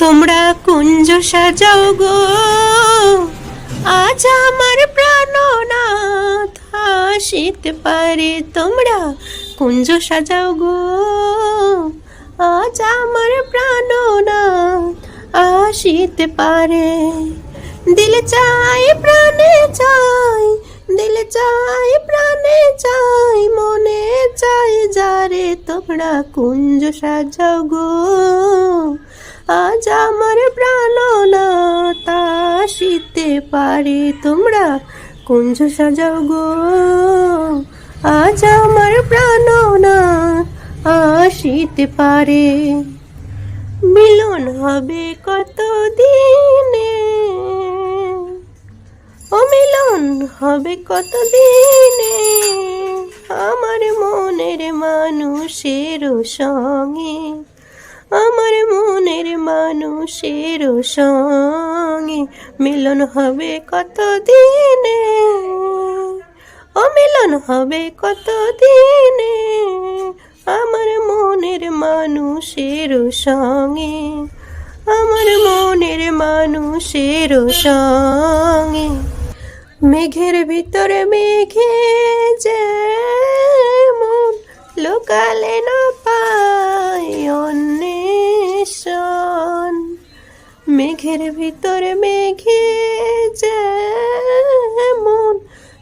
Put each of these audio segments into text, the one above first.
তোমরা কুঞ্জ সাজাও গো। আজ আমার প্রাণনাথ হাসিতে পারে, তোমরা কুঞ্জ সাজাও গো। আজ আমার প্রাণনাথ আসিতে পারে। দিল চাই, প্রাণে চাই, দিল চাই, প্রাণে চাই, মনে চাই যারে তোমরা কুঞ্জ সাজাও গো। আজ আমার প্রাণনাথ আসিতে পারে তোমরা কুঞ্জ সাজাও গো। আজ আমার প্রাণনাথ আসিতে পারে। মিলন হবে কত দিনে ও মিলন হবে কত দিনে আমার মনের মানুষের সঙ্গে, আমার মনের মানুষের সঙ্গে মিলন হবে কত দিনে ও মিলন হবে কত দিনে আমার মনের মানুষের সঙ্গে, আমার মনের মানুষের সঙ্গে মেঘের ভিতরে মেঘে যেমন লোকালে না পায় মেঘের ভিতরে মেঘে যেমন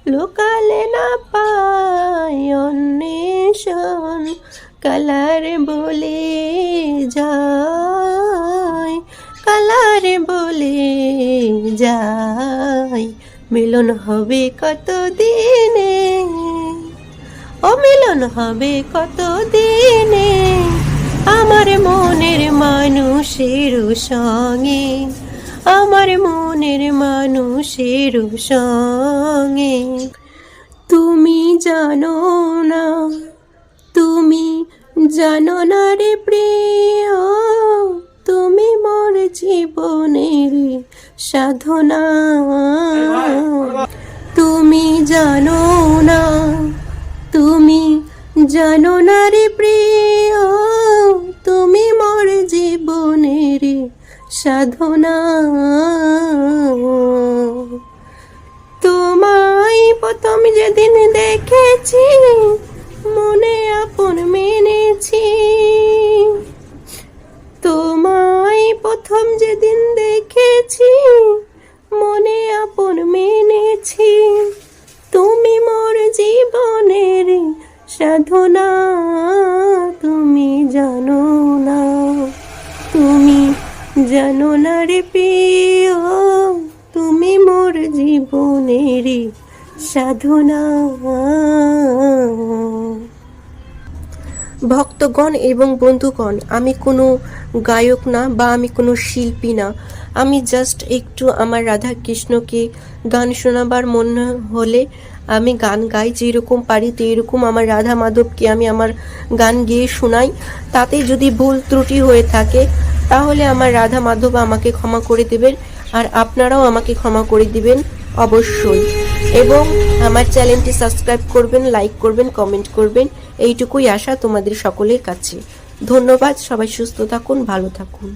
লোকালে না পায় অন্বেষণ, কালার বলে যায়, কালার বলে যায়। মিলন হবে কত দিনে ও মিলন হবে কত দিনে আমার মনের মানুষের সঙ্গে, আমার মনের মানুষের সঙ্গে। তুমি জানো না, তুমি জানো না রে প্রিয়, তুমি মোর জীবনের সাধনা। তুমি জানো না, তুমি জানো না রে প্রিয়। সাধনা। তোমায় প্রথম যেদিন দেখেছি, মনে আপন মেনেছি। তোমায় প্রথম যেদিন দেখেছি, মনে আপন মেনেছি। তুমি মোর জীবনের সাধনা, তুমি জানো না। তুমি জানো না রে প্রিয়, তুমি মোর জীবনের সাধনা। ভক্তগণ এবং বন্ধুগণ, আমি কোনো গায়ক না বা আমি কোনো শিল্পী না। আমি জাস্ট একটু আমার রাধা কৃষ্ণকে গান শোনাবার মনে হলে আমি গান গাই, যেরকম পারি এরকম আমার রাধা মাধবকে আমি আমার গান গেয়ে শোনাই। তাতে যদি ভুল ত্রুটি হয়ে থাকে তাহলে আমার রাধা মাধব আমাকে ক্ষমা করে দেবেন, আর আপনারাও আমাকে ক্ষমা করে দিবেন অবশ্যই। এবং আমার চ্যানেলটি সাবস্ক্রাইব করবেন, লাইক করবেন, কমেন্ট করবেন, এইটুকুই আশা তোমাদের সকলের কাছে। ধন্যবাদ, সবাই সুস্থ থাকুন, ভালো থাকুন।